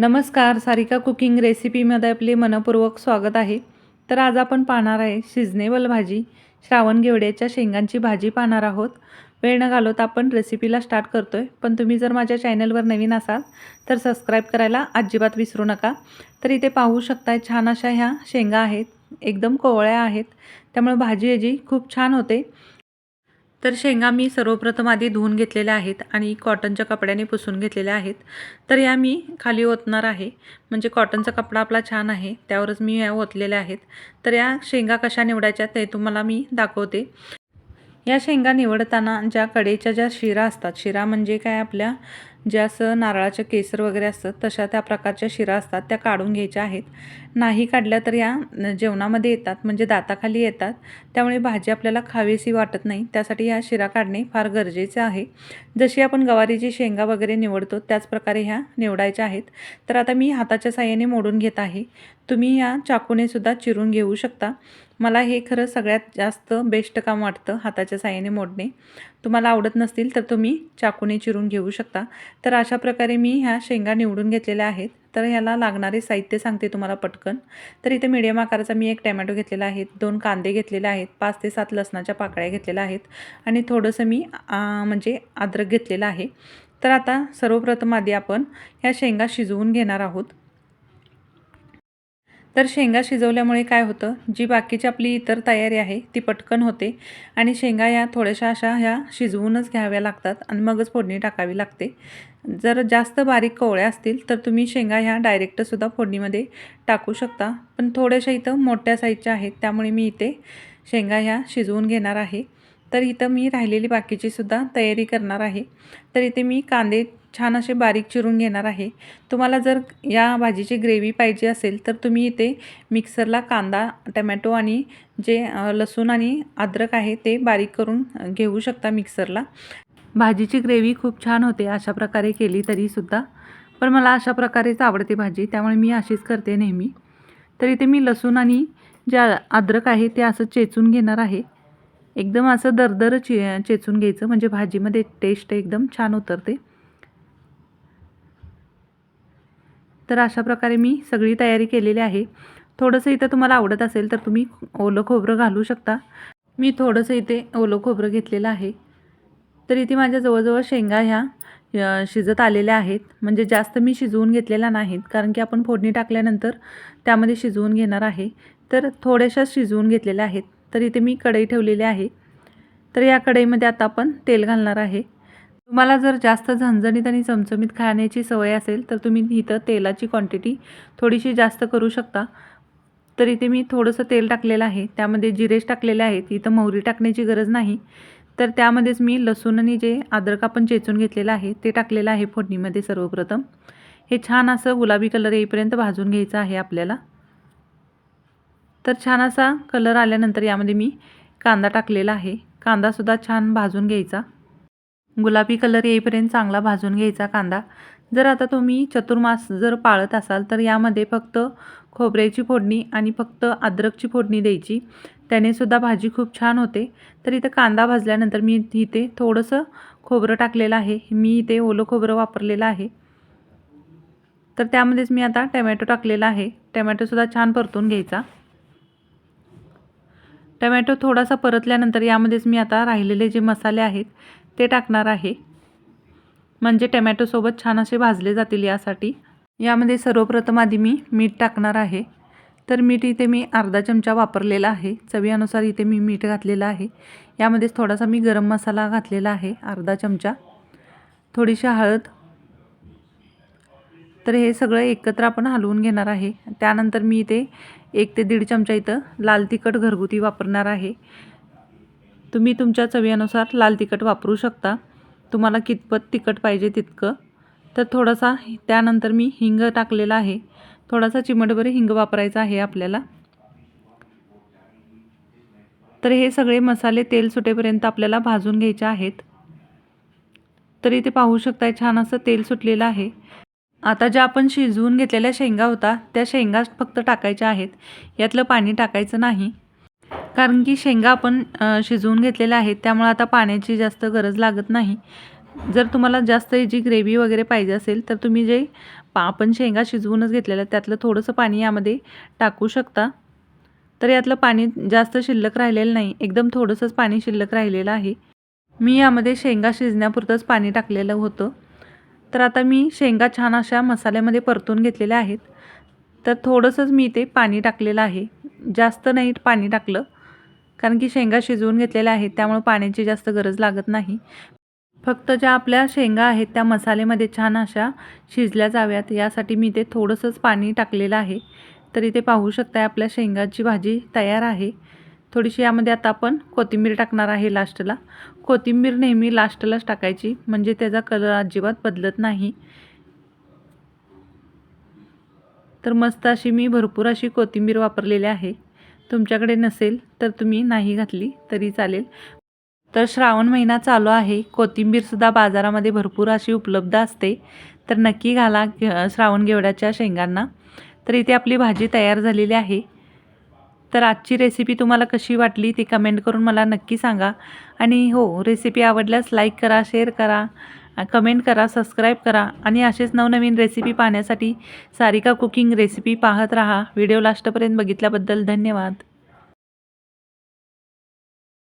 नमस्कार सारिका कुकिंग रेसिपीमध्ये आपले मनपूर्वक स्वागत आहे. तर आज आपण पाहणार आहे सिजनेबल भाजी श्रावण घेवड्याच्या शेंगांची भाजी पाहणार आहोत. वेळ न घालवता आपण रेसिपीला स्टार्ट करतो आहे पण तुम्ही जर माझ्या चॅनलवर नवीन असाल तर सबस्क्राईब करायला अजिबात विसरू नका. तर इथे पाहू शकताय छान अशा ह्या शेंगा आहेत. एकदम कोवळ्या आहेत. त्यामुळे भाजी याची खूप छान होते. तर शेंगा मी सर्वप्रथम आधी धुवून घेतलेल्या आहेत आणि कॉटनच्या कपड्याने पुसून घेतलेल्या आहेत. तर या मी खाली ओतणार आहे. म्हणजे कॉटनचा कपडा आपला छान आहे. त्यावरच मी या ओतलेल्या आहेत. तर या शेंगा कशा निवडायच्या ते तुम्हाला मी दाखवते. या शेंगा निवडताना ज्या कडेच्या ज्या शिरा असतात शिरा म्हणजे काय आपल्या ज्या असं नारळाचं केसर वगैरे असतं तशा त्या प्रकारच्या शिरा असतात त्या काढून घ्यायच्या आहेत. नाही काढल्या तर या जेवणामध्ये येतात म्हणजे दाताखाली येतात. त्यामुळे भाजी आपल्याला खावीशी वाटत नाही. त्यासाठी ह्या शिरा काढणे फार गरजेचे आहे. जशी आपण गवारीची शेंगा वगैरे निवडतो त्याचप्रकारे ह्या निवडायच्या आहेत. तर आता मी हाताच्या साह्याने मोडून घेत आहे. तुम्ही ह्या चाकूनेसुद्धा चिरून घेऊ शकता. मला हे खरं सगळ्यात जास्त बेस्ट काम वाटतं हाताच्या साह्याने मोडणे. तुम्हाला आवडत नसतील तर तुम्ही चाकूने चिरून घेऊ शकता. तर अशा प्रकारे मी ह्या शेंगा निवडून घेतलेल्या आहेत. तर ह्याला लागणारे साहित्य सांगते तुम्हाला पटकन. तर इथे मीडियम आकाराचा मी एक टॅमॅटो घेतलेला आहे दोन कांदे घेतलेले आहेत पाच ते सात लसणाच्या पाकळ्या घेतलेल्या आहेत आणि थोडंसं मी म्हणजे अद्रक घेतलेलं आहे. तर आता सर्वप्रथम आधी आपण ह्या शेंगा शिजवून घेणार आहोत. तर शेंगा शिजवल्यामुळे काय होतं? जी बाकीची आपली इतर तयारी आहे ती पटकन होते आणि शेंगा या थोड्याशा अशा ह्या शिजवूनच घ्याव्या लागतात आणि मगच फोडणी टाकावी लागते. जर जास्त बारीक कोवळ्या असतील तर तुम्ही शेंगा ह्या डायरेक्टसुद्धा फोडणीमध्ये टाकू शकता. पण थोड्याशा इथं मोठ्या साईजच्या आहेत त्यामुळे मी इथे शेंगा ह्या शिजवून घेणार आहे. तर इथं मी राहिलेली बाकीची सुद्धा तयारी करणार आहे. तर इथे मी कांदे छान असे बारीक चिरून घेणार आहे. तुम्हाला जर या भाजीची ग्रेव्ही पाहिजे असेल तर तुम्ही इथे मिक्सरला कांदा टमॅटो आणि जे लसूण आणि अद्रक आहे ते बारीक करून घेऊ शकता मिक्सरला. भाजीची ग्रेव्ही खूप छान होते अशा प्रकारे केली तरीसुद्धा पण मला अशा प्रकारेच आवडते भाजी त्यामुळे मी अशीच करते नेहमी. तर इथे मी लसूण आणि जे अद्रक आहे ते असं चेचून घेणार आहे. एकदम असं दरदर चे चेचून घ्यायचं. म्हणजे भाजीमध्ये टेस्ट एकदम छान उतरते. तर अशा प्रकारे मी सगळी तयारी केलेली आहे. थोडंसं इथं तुम्हाला आवडत असेल तर तुम्ही ओलं खोबरं घालू शकता. मी थोडंसं इथे ओलं खोबरं घेतलेलं आहे. तर इथे माझ्या जवळजवळ शेंगा ह्या शिजत आलेल्या आहेत. म्हणजे जास्त मी शिजवून घेतलेल्या नाहीत. कारण की आपण फोडणी टाकल्यानंतर त्यामध्ये शिजवून घेणार आहे. तर थोड्याशा शिजवून घेतलेल्या आहेत. तर इथे मी कढई ठेवलेली आहे. तर या कढईमध्ये आता आपण तेल घालणार आहे. तुम्हाला जर जास्त झणझणीत आणि चमचमीत खाण्याची सवय असेल तर तुम्ही इथं तेलाची क्वांटिटी थोडीशी जास्त करू शकता. तर इथे मी थोडंसं तेल टाकलेलं आहे. त्यामध्ये जिरेश टाकलेले आहेत. इथं मोहरी टाकण्याची गरज नाही. तर त्यामध्येच मी लसूण आणि जे अद्रक आपण चेचून घेतलेलं आहे ते टाकलेलं आहे फोडणीमध्ये सर्वप्रथम. हे छान असं गुलाबी कलर येईपर्यंत भाजून घ्यायचं आहे आपल्याला. तर छान असा कलर आल्यानंतर यामध्ये मी कांदा टाकलेला आहे. कांदासुद्धा छान भाजून घ्यायचा. गुलाबी कलर येईपर्यंत चांगला भाजून घ्यायचा कांदा. जर आता तुम्ही चतुर्मास जर पाळत असाल तर यामध्ये फक्त खोबऱ्याची फोडणी आणि फक्त अद्रकची फोडणी द्यायची. त्याने सुद्धा भाजी खूप छान होते. तर इथं कांदा भाजल्यानंतर मी इथे थोडंसं खोबरं टाकलेलं आहे. मी इथे ओलं खोबरं वापरलेलं आहे. तर त्यामध्येच मी आता टमॅटो टाकलेला आहे. टमॅटोसुद्धा छान परतून घ्यायचा. टमॅटो थोडासा परतल्यानंतर यामध्येच मी आता राहिलेले जे मसाले आहेत ते टाकणार आहे. म्हणजे टमॅटोसोबत छान असे भाजले जातील यासाठी. यामध्ये सर्वप्रथम आधी मी मीठ टाकणार आहे. तर मीठ इथे मी अर्धा चमचा वापरलेला आहे. चवीनुसार इथे मी मीठ घातलेलं आहे. यामध्येच थोडासा मी गरम मसाला घातलेला आहे अर्धा चमचा. थोडीशी हळद तर हे सगळं एकत्र आपण हलवून घेणार आहे. त्यानंतर मी इथे एक ते दीड चमचा इथं लाल तिखट घरगुती वापरणार आहे. तुम्ही तुमच्या चवीनुसार लाल तिखट वापरू शकता. तुम्हाला कितपत तिखट पाहिजे तितकं. तर थोडासा त्यानंतर मी हिंग टाकलेला आहे. थोडासा चिमटभर हिंग वापरायचा आहे आपल्याला. तर हे सगळे मसाले तेल सुटेपर्यंत आपल्याला भाजून घ्यायचे आहेत. तर इथे पाहू शकताय छान असं तेल सुटलेलं आहे. आता ज्या आपण शिजवून घेतलेल्या शेंगा होता त्या शेंगा फक्त टाकायच्या आहेत. यातलं पाणी टाकायचं नाही. कारण की शेंगा आपण शिजवून घेतलेल्या आहेत त्यामुळे आता पाण्याची जास्त गरज लागत नाही. जर तुम्हाला जास्त जी ग्रेव्ही वगैरे पाहिजे असेल तर तुम्ही जे पा आपण शेंगा शिजवूनच घेतलेल्या त्यातलं थोडंसं पाणी यामध्ये टाकू शकता. तर यातलं पाणी जास्त शिल्लक राहिलेलं नाही एकदम थोडंसंच पाणी शिल्लक राहिलेलं आहे. मी यामध्ये शेंगा शिजण्यापुरतंच पाणी टाकलेलं होतं. तर आता मी शेंगा छान अशा मसाल्यामध्ये परतून घेतलेल्या आहेत. तर थोडंसंच मी इथे पाणी टाकलेलं आहे. जास्त नाही पाणी टाकलं कारण की शेंगा शिजवून घेतलेल्या आहेत त्यामुळे पाण्याची जास्त गरज लागत नाही. फक्त ज्या आपल्या शेंगा आहेत त्या मसाल्यामध्ये छान अशा शिजल्या जाव्यात. यासाठी मी ते थोडंसंच पाणी टाकलेलं आहे. तर इथे पाहू शकताय आपल्या शेंगाची भाजी तयार आहे. थोडीशी यामध्ये आता आपण कोथिंबीर टाकणार आहे लास्टला. कोथिंबीर नेहमी लास्टलाच टाकायची म्हणजे त्याचा कलर अजिबात बदलत नाही. तर मस्त अशी मी भरपूर अशी कोथिंबीर वापरलेली आहे. तुमच्याकडे नसेल तर तुम्ही नाही घातली तरी चालेल. तर श्रावण महिना चालू आहे. कोथिंबीरसुद्धा बाजारामध्ये भरपूर अशी उपलब्ध असते. तर नक्की घाला श्रावण घेवड्याच्या शेंगांना. तर इथे आपली भाजी तयार झालेली आहे. तर आजची रेसिपी तुम्हाला कशी वाटली ती कमेंट करून मला नक्की सांगा. आणि हो रेसिपी आवडल्यास लाईक करा शेअर करा कमेंट करा सबस्क्राईब करा आणि असेच नवनवीन रेसिपी पाहण्यासाठी सारिका कुकिंग रेसिपी पाहत राहा. व्हिडिओ लास्टपर्यंत बघितल्याबद्दल धन्यवाद.